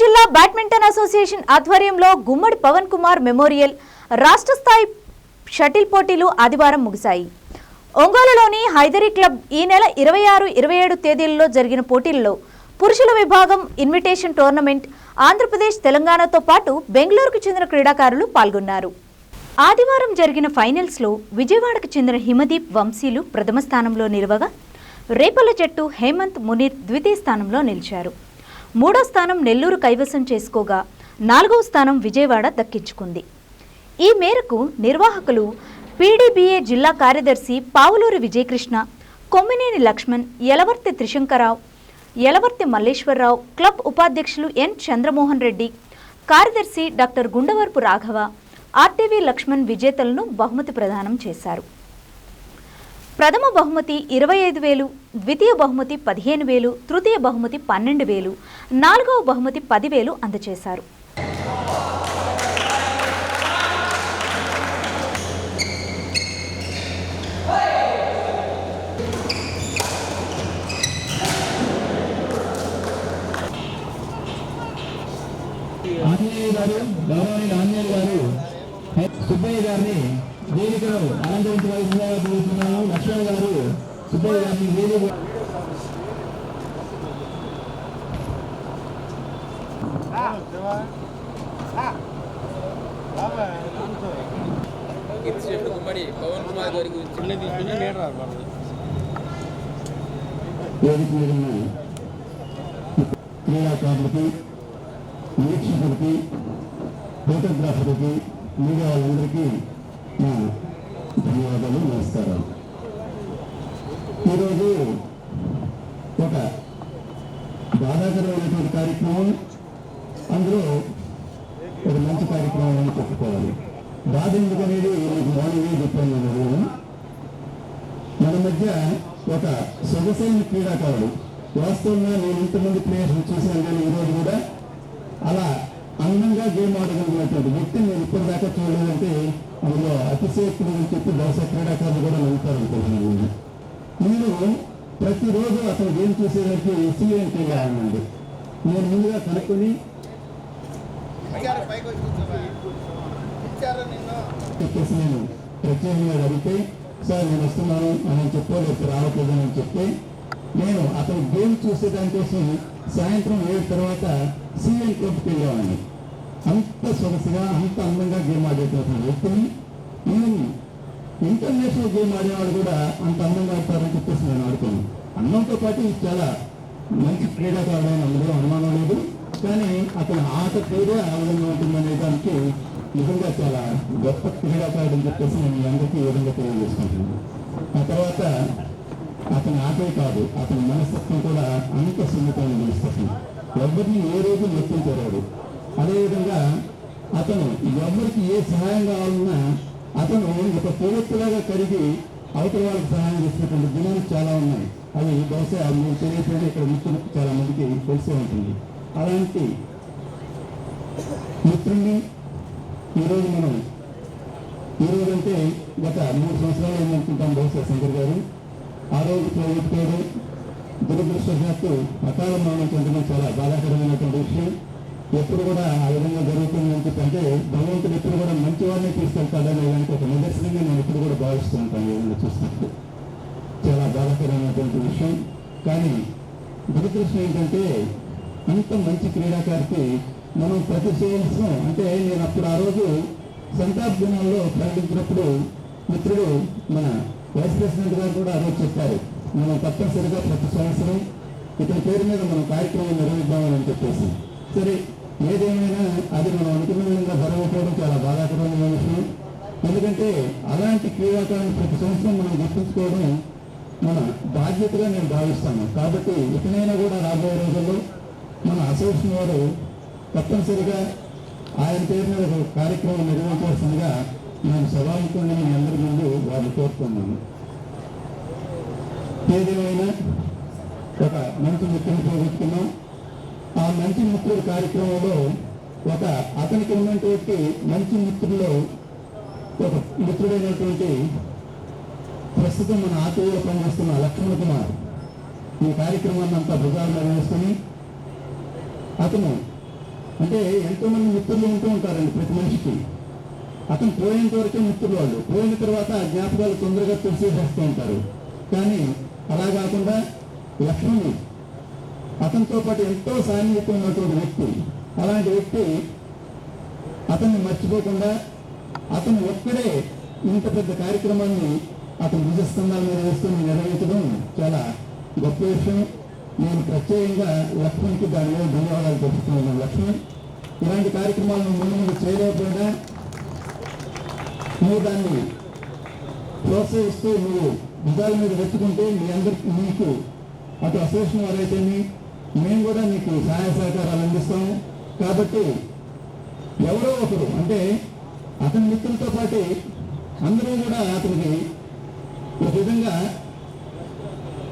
జిల్లా badminton association ఆధ్వర్యంలో గుమ్మడి Pavan Kumar memorial రాష్ట్ర స్థాయి షటిల్ పోటీలు ఆదివారం ముగిశాయి. ఒంగోలులోని హైదరీ క్లబ్ ఈ నెల ఇరవై ఆరు ఇరవై ఏడు తేదీలలో జరిగిన పోటీల్లో పురుషుల విభాగం ఇన్విటేషన్ టోర్నమెంట్ ఆంధ్రప్రదేశ్ తెలంగాణతో పాటు బెంగళూరుకు చెందిన క్రీడాకారులు పాల్గొన్నారు. ఆదివారం జరిగిన ఫైనల్స్లో విజయవాడకు చెందిన హిమదీప్ వంశీలు ప్రథమ స్థానంలో నిలవగా రేపల జట్టు హేమంత్ మునీర్ ద్వితీయ స్థానంలో నిలిచారు. మూడో స్థానం నెల్లూరు కైవసం చేసుకోగా నాలుగవ స్థానం విజయవాడ దక్కించుకుంది. ఈ మేరకు నిర్వాహకులు పీడీబీఏ జిల్లా కార్యదర్శి పావులూరి విజయకృష్ణ కొమ్మినేని లక్ష్మణ్ యలవర్తి త్రిశంకరావు యలవర్తి మల్లేశ్వరరావు క్లబ్ ఉపాధ్యక్షులు ఎన్ చంద్రమోహన్ రెడ్డి కార్యదర్శి డాక్టర్ గుండవరపు రాఘవ ఆర్టీవీ లక్ష్మణ్ విజేతలను బహుమతి ప్రదానం చేశారు. ప్రథమ బహుమతి ఇరవై ఐదు వేలు ద్వితీయ బహుమతి పదిహేను వేలు తృతీయ బహుమతి పన్నెండు వేలు నాలుగవ బహుమతి పదివేలు అందజేశారు ఆంజనేయ గారు గౌరవనీయ ఆంజనేయ గారు సుబ్బయ్య గారిని వేదికను అలంకరించవలసిందిగా కోరుతున్నాను లక్ష్మణ్ గారు సుబ్బయ్య గారిని వేదిక కీర్తిశేషుడు గుమ్మడి పవన్ కుమార్ గారి గురించి క్రీడాకారులకి వీక్షకులకి ఫోటోగ్రాఫర్లకి మీడియా వాళ్ళందరికీ నా ధన్యవాదాలు నమస్కారం ఈరోజు ఒక బాధాకరమైనటువంటి కార్యక్రమం అందులో ఒక మంచి కార్యక్రమాన్ని చెప్పుకోవాలి. బాధ ఎందుకు అనేది మీకు మార్నింగే చెప్పాను నేను. మన మధ్య ఒక సొగసైన క్రీడాకారుడు. వాస్తవంగా నేను ఇంతమంది ప్లేయర్స్ చూశాను కానీ ఈరోజు కూడా అలా అందంగా గేమ్ ఆడగలిగినటువంటి వ్యక్తి నేను ఇప్పటిదాకా చూడలేదంటే అందులో అతిశయక్తుడు అని చెప్పి బహుశా క్రీడాకారులు కూడా నమ్ముతారు అనుకుంటున్నాను నేను ప్రతిరోజు అతను గేమ్ చూసేదానికి సీఎం చేయాలన్నాడు నేను ముందుగా కనుక్కొని చెప్పేసి నేను ప్రత్యేకంగా అడిగితే సార్ నేను వస్తున్నాను అని చెప్పో లేకపోతే రావట్లేదు అని చెప్తే నేను అతను గేమ్ చూసేదానికోసం సాయంత్రం ఏడు తర్వాత సీఎం క్లబ్కి వెళ్ళేవాడిని. అంత సొగసుగా అంత అందంగా గేమ్ ఆడేటువంటి వ్యక్తిని నేను ఇంటర్నేషనల్ గేమ్ ఆడేవాడు కూడా అంత అందంగా ఆడతారని చెప్పేసి నేను ఆడుతాను అన్నంతో పాటు చాలా మంచి క్రీడాకారుడు అని అందులో అనుమానం లేదు. కానీ అతని ఆట పేరే ఆ విధంగా ఉంటుందనే దానికి నిజంగా చాలా గొప్ప క్రీడాకారుడు అని చెప్పేసి నేను మీ అందరికీ ఈ విధంగా తెలియజేసుకుంటున్నాను. ఆ తర్వాత అతని ఆటే కాదు అతని మనస్తత్వం కూడా అనేక సున్నితమైన మనస్తత్వం. ఎవరిని ఏ రోజు నొప్పించాడు అదేవిధంగా అతను ఎవరికి ఏ సహాయం కావాలన్నా అతను ఒక పూర్తిలాగా కరిగి అవతల వాళ్ళకి సహాయం చేసినటువంటి గుణాలు చాలా ఉన్నాయి. అవి బహుశా మీరు తెలియకుండా ఇక్కడ మిత్రులు చాలా మందికి తెలిసే ఉంటుంది. అలాంటి మిత్రుల్ని ఈరోజు మనం ఈరోజు అంటే గత మూడు సంవత్సరాలు ఏమనుకుంటాం బహుశా శంకర్ గారు? ఆ రోజు ప్రైవేట్ పేరు దురదృష్టవశాత్తు అకాల మరణం చెందడం చాలా బాధాకరమైనటువంటి విషయం. ఎప్పుడు కూడా ఆ విధంగా జరుగుతుంది అని చెప్పంటే భగవంతుడు ఎప్పుడు కూడా మంచి వారిని తీసుకెళ్తాడనే దానికి ఒక నిదర్శనంగా నేను ఎప్పుడు కూడా భావిస్తూ ఉంటాను ఏదైనా చూసినప్పుడు. చాలా బాధాకరమైనటువంటి విషయం. కానీ దురదృష్టం ఏంటంటే అంత మంచి క్రీడాకారికి మనం ప్రతి సంవత్సరం అంటే నేను అప్పుడు ఆ రోజు సంతాప్ దినాల్లో ప్రకటించినప్పుడు మిత్రుడు మన వైస్ ప్రెసిడెంట్ గారు కూడా ఆ రోజు చెప్పారు. మనం తప్పనిసరిగా ప్రతి సంవత్సరం ఇతని పేరు మీద మనం కార్యక్రమం నిర్వహిద్దామని చెప్పేసి. సరే ఏదేమైనా అది మనం అనుకున్న విధంగా జరగకపోవడం చాలా బాధాకరమైన విషయం. ఎందుకంటే అలాంటి క్రీడాకారులు ప్రతి సంవత్సరం మనం గుర్తుంచుకోవడం మన బాధ్యతగా నేను భావిస్తాను. కాబట్టి ఇకనైనా కూడా రాబోయే రోజుల్లో మన అసోసియేషన్ వారు తప్పనిసరిగా ఆయన పేరున ఒక కార్యక్రమం నిర్వహించాల్సిందిగా నేను సభాముఖంగా మీ అందరి ముందు వారిని కోరుతున్నాను ఏదేమైనా ఒక మంచి మిత్రుని పోగొట్టుకున్నాం ఆ మంచి మిత్రుడు కార్యక్రమంలో ఒక అతనికి ఉన్నటువంటి మంచి మిత్రుల్లో ఒక మిత్రుడైనటువంటి ప్రస్తుతం మన ఆర్టీఓలో పనిచేస్తున్న లక్ష్మణ కుమార్. ఈ కార్యక్రమాన్ని అంతా భుజాలు నిర్వహిస్తుని అతను అంటే ఎంతో మంది మిత్రులు ఉంటూ ఉంటారండి ప్రతి మనిషికి. అతను పోయేంత వరకే మిత్రులు వాళ్ళు పోయిన తర్వాత ఆ జ్ఞాపకాలు తొందరగా తెలిసేసేస్తూ ఉంటారు. కానీ అలా కాకుండా లక్ష్మణ్ అతనితో పాటు ఎంతో సాన్నిహిత్యం ఉన్నటువంటి వ్యక్తి. అలాంటి వ్యక్తి అతన్ని మర్చిపోకుండా అతను ఒక్కడే ఇంత పెద్ద కార్యక్రమాన్ని అతను విజయస్తంభాల మీద వేసుకుని నిర్వహించడం చాలా గొప్ప విషయం. నేను ప్రత్యేకంగా లక్ష్మణ్కి దాని మీద ధన్యవాదాలు తెలుపుతున్నాను. లక్ష్మణ్ ఇలాంటి కార్యక్రమాలను ముందు ముందు చేయలేకపోయినా నువ్వు దాన్ని ప్రోత్సహిస్తూ నువ్వు భుజాల మీద పెట్టుకుంటే మీ అందరికి మీకు అటు అసోసియేషన్ వారైతేమి మేము కూడా నీకు సహాయ సహకారాలు అందిస్తాము. కాబట్టి ఎవరో ఒకరు అంటే అతని మిత్రులతో పాటు అందరూ కూడా అతనికి ఒక విధంగా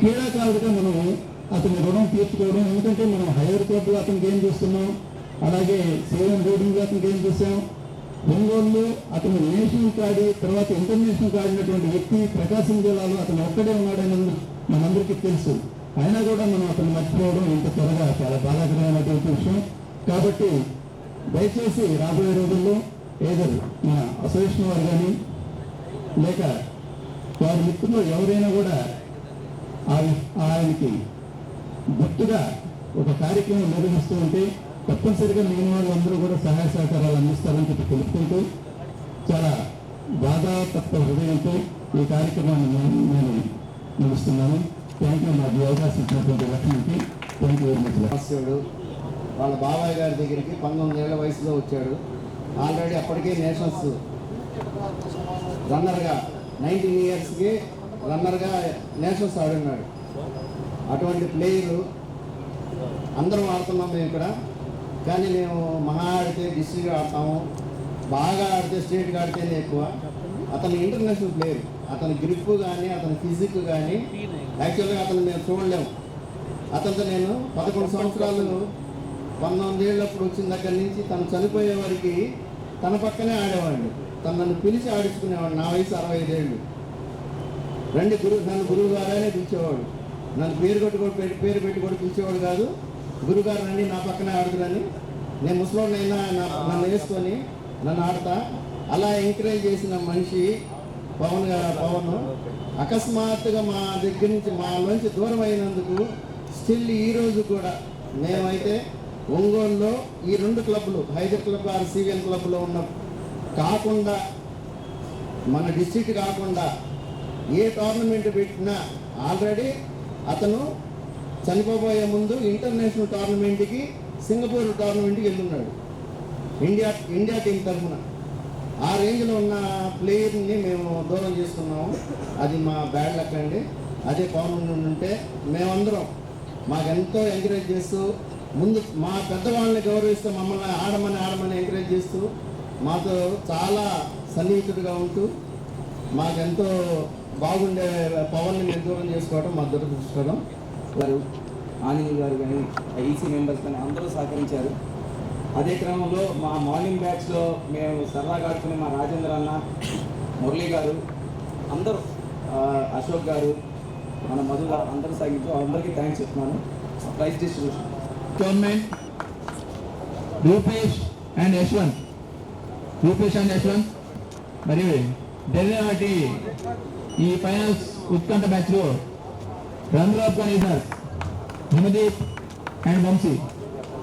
క్రీడాకారుడిగా మనం అతని రుణం తీర్చుకోవడం ఎందుకంటే మనం హైయర్ కోర్టులో అతనికి ఏం చూస్తున్నాం? అలాగే సేవన్ రోడ్డు అతనికి ఏం చూసాం ఒంగోలు అతను నేషనల్ కాడి తర్వాత ఇంటర్నేషనల్ కాడినటువంటి వ్యక్తి ప్రకాశం జిల్లాలో అతను ఒక్కడే ఉన్నాడని మనందరికీ తెలుసు. అయినా కూడా మనం అతను మర్చిపోవడం ఇంత త్వరగా చాలా బాధాకరమైనటువంటి విషయం. కాబట్టి దయచేసి రాబోయే రోజుల్లో ఏదో మన అసోసియేషన్ వారు కానీ లేక వారి మిత్రులు ఎవరైనా కూడా ఆ- ఆయనకి గుర్తుగా ఒక కార్యక్రమం నిర్వహిస్తూ ఉంటే తప్పనిసరిగా మిగిలిన వాళ్ళందరూ కూడా సహాయ సహకారాలు అందిస్తారని చెప్పి తెలుపుకుంటూ చాలా బాధా హృదయంతో ఈ కార్యక్రమాన్ని నేను నేను ముగిస్తున్నాను థ్యాంక్ యూ మాకు అవకాశం ఇచ్చినటువంటి లక్ష్మికి. థ్యాంక్ యూ వెరీ మచ్ వచ్చాడు వాళ్ళ బాబాయ్ గారి దగ్గరికి పంతొమ్మిది ఏళ్ళ వయసులో వచ్చాడు. ఆల్రెడీ అప్పటికే నేషనల్స్ రన్నర్గా నైన్టీన్ ఇయర్స్కి రన్నర్గా నేషనల్స్ ఆడున్నాడు. అటువంటి ప్లేయరు అందరం ఆడుతున్నాం మేము ఇక్కడ. కానీ మేము మహా ఆడితే డిస్ట్రిక్ట్ ఆడతాము. బాగా ఆడితే స్టేట్గా ఆడితేనే ఎక్కువ. అతను ఇంటర్నేషనల్ ప్లేయర్ అతని గ్రిప్ కానీ అతని ఫిజిక్ కానీ యాక్చువల్గా అతను మేము చూడలేము. అతనితో నేను పదకొండు సంవత్సరాలు పంతొమ్మిది ఏళ్ళప్పుడు వచ్చిన దగ్గర నుంచి తను చనిపోయే వరకు తన పక్కనే ఆడేవాడిని. తను నన్ను పిలిచి ఆడించుకునేవాడు. నా వయసు అరవై ఐదేళ్ళు రండి గురువు నన్ను గురువు గారనే పిలిచేవాడు. నన్ను పేరు కొట్టి కూడా పేరు పెట్టి కూడా పిలిచేవాడు కాదు. గురుగారు రండి నా పక్కనే ఆడుతురని నేను ముసలోడినైనా నా- నన్ను వేసుకొని నన్ను ఆడతా. అలా ఎంకరేజ్ చేసిన మనిషి పవన్ గారు పవన్. అకస్మాత్తుగా మా దగ్గర నుంచి మాలోంచి దూరం అయినందుకు స్టిల్ ఈ రోజు కూడా మేమైతే ఒంగోలులో ఈ రెండు క్లబ్లు హైదర్ క్లబ్ ఆర్ సివిఎన్ క్లబ్లో ఉన్న. కాకుండా మన డిస్ట్రిక్ట్ కాకుండా ఏ టోర్నమెంట్ పెట్టినా ఆల్రెడీ అతను చనిపోబోయే ముందు ఇంటర్నేషనల్ టోర్నమెంట్కి సింగపూర్ టోర్నమెంట్కి వెళ్ళున్నాడు. ఇండియా ఇండియా టీం తరఫున. ఆ రేంజ్లో ఉన్న ప్లేయర్ని మేము దూరం చేసుకున్నాము. అది మా బ్యాడ్ లక్ అండి. అదే పవన్ ఉంటే మేమందరం మాకెంతో ఎంకరేజ్ చేస్తూ ముందు మా పెద్దవాళ్ళని గౌరవిస్తూ మమ్మల్ని ఆడమని ఆడమని ఎంకరేజ్ చేస్తూ మాతో చాలా సన్నిహితుడిగా ఉంటూ మాకెంతో బాగుండే పవన్ని నిర్దూరం చేసుకోవడం మా దురదృష్టం గారు ఆనంద్ గారు కానీ ఈసీ మెంబర్స్ కానీ అందరూ సహకరించారు. అదే క్రమంలో మా మార్నింగ్ బ్యాచ్లో మేము సరదాగా ఆడుకునే మా రాజేంద్ర అన్న మురళి గారు అందరూ అశోక్ గారు మన మధు గారు అందరూ సాగించు అందరికీ థ్యాంక్స్ చెప్తున్నాను. Prize distribution. Government Rupesh and Yashwant. Rupesh and Yashwant. మరి జరిగినటువంటి ఈ ఫైనల్స్ ఉత్కంఠ మ్యాచ్లో runner up sir Himadeep and Vamsi.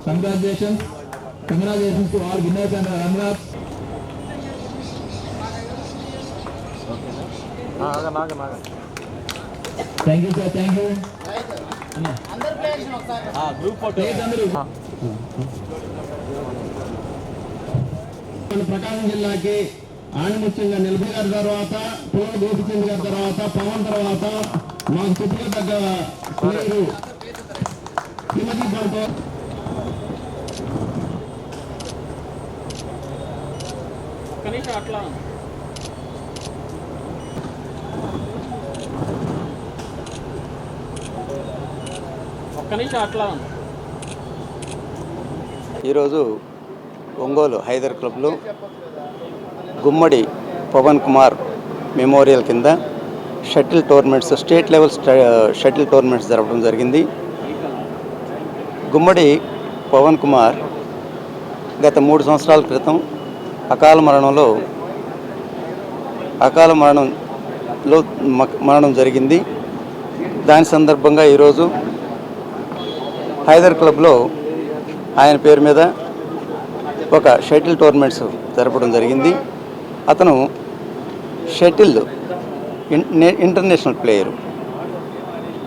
Congratulations congratulations to all winners and runner thank you sir thank you Prakasam జిల్లాకి ఆణిముత్యంగా నిలబడి గారి తర్వాత పూర్వ గోపిచంద్ గారి తర్వాత పవన్ తర్వాత మాకు హిమదీ బాబు ఒక్క నిమిషం అట్లా. ఒక్క నిమిషం అట్లా. ఈరోజు ఒంగోలు హైదర్ క్లబ్లో గుమ్మడి పవన్ కుమార్ మెమోరియల్ కింద shuttle tournaments state level shuttle tournaments జరపడం జరిగింది. గుమ్మడి పవన్ కుమార్ గత మూడు సంవత్సరాల క్రితం అకాల మరణంలో అకాల మరణంలో మ- మరణం జరిగింది. దాని సందర్భంగా ఈరోజు హైదర్ క్లబ్లో ఆయన పేరు మీద ఒక షటిల్ టోర్నమెంట్స్ జరపడం జరిగింది. అతను షటిల్ ఇన్- నే- ఇంటర్నేషనల్ ప్లేయరు.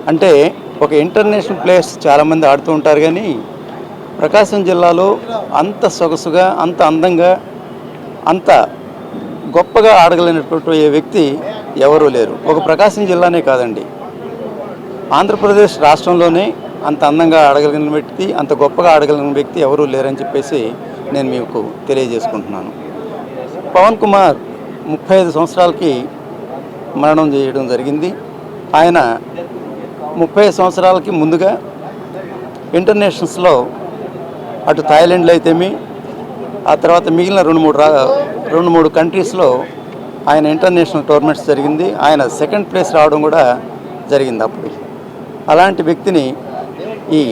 అంటే ఒక ఇంటర్నేషనల్ ప్లేయర్స్ చాలామంది ఆడుతూ ఉంటారు కానీ ప్రకాశం జిల్లాలో అంత సొగసుగా అంత అందంగా అంత గొప్పగా ఆడగలిగినటువంటి ఏ వ్యక్తి ఎవరూ లేరు. ఒక ప్రకాశం జిల్లానే కాదండి. ఆంధ్రప్రదేశ్ రాష్ట్రంలోనే అంత అందంగా ఆడగలిగిన వ్యక్తి అంత గొప్పగా ఆడగలిగిన వ్యక్తి ఎవరూ లేరని చెప్పేసి నేను మీకు తెలియజేసుకుంటున్నాను. పవన్ కుమార్ ముప్పై ఐదు సంవత్సరాలకి మరణం చేయడం జరిగింది. ఆయన ముప్పై సంవత్సరాలకి ముందుగా ఇంటర్నేషనల్స్లో అటు థాయిలాండ్లో అయితేమి ఆ తర్వాత మిగిలిన రెండు మూడు రా రెండు మూడు కంట్రీస్లో ఆయన ఇంటర్నేషనల్ టోర్నమెంట్స్ జరిగింది. ఆయన సెకండ్ ప్లేస్ రావడం కూడా జరిగింది అప్పుడు. అలాంటి వ్యక్తిని ఈ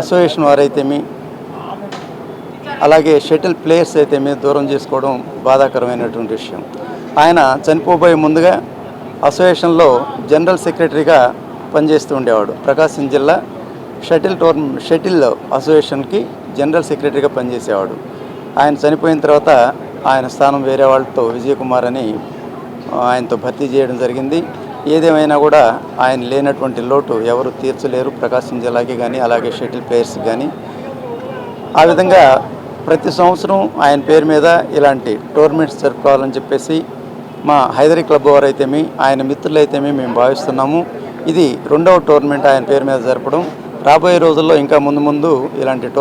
అసోసియేషన్ వారైతేమి అలాగే షటిల్ ప్లేయర్స్ అయితే అయితేమి దూరం చేసుకోవడం బాధాకరమైనటువంటి విషయం. ఆయన చనిపోబోయే ముందుగా అసోసియేషన్లో జనరల్ సెక్రటరీగా పనిచేస్తూ ఉండేవాడు. ప్రకాశం జిల్లా షటిల్ టోర్న షటిల్ అసోసియేషన్కి జనరల్ సెక్రటరీగా పనిచేసేవాడు. ఆయన చనిపోయిన తర్వాత ఆయన స్థానం వేరే వాళ్ళతో విజయకుమార్ అని ఆయనతో భర్తీ చేయడం జరిగింది. ఏదేమైనా కూడా ఆయన లేనటువంటి లోటు ఎవరు తీర్చలేరు. ప్రకాశం జిల్లాకి కానీ అలాగే షటిల్ ప్లేయర్స్కి కానీ ఆ విధంగా ప్రతి సంవత్సరం ఆయన పేరు మీద ఇలాంటి టోర్నమెంట్స్ జరుపుకోవాలని చెప్పేసి మా హైదరీ క్లబ్ వారైతేమి ఆయన మిత్రులైతేమి మేము భావిస్తున్నాము. ఇది రెండవ టోర్నమెంట్ ఆయన పేరు మీద జరపడం. రాబోయే రోజుల్లో ఇంకా ముందు ముందు ఇలాంటి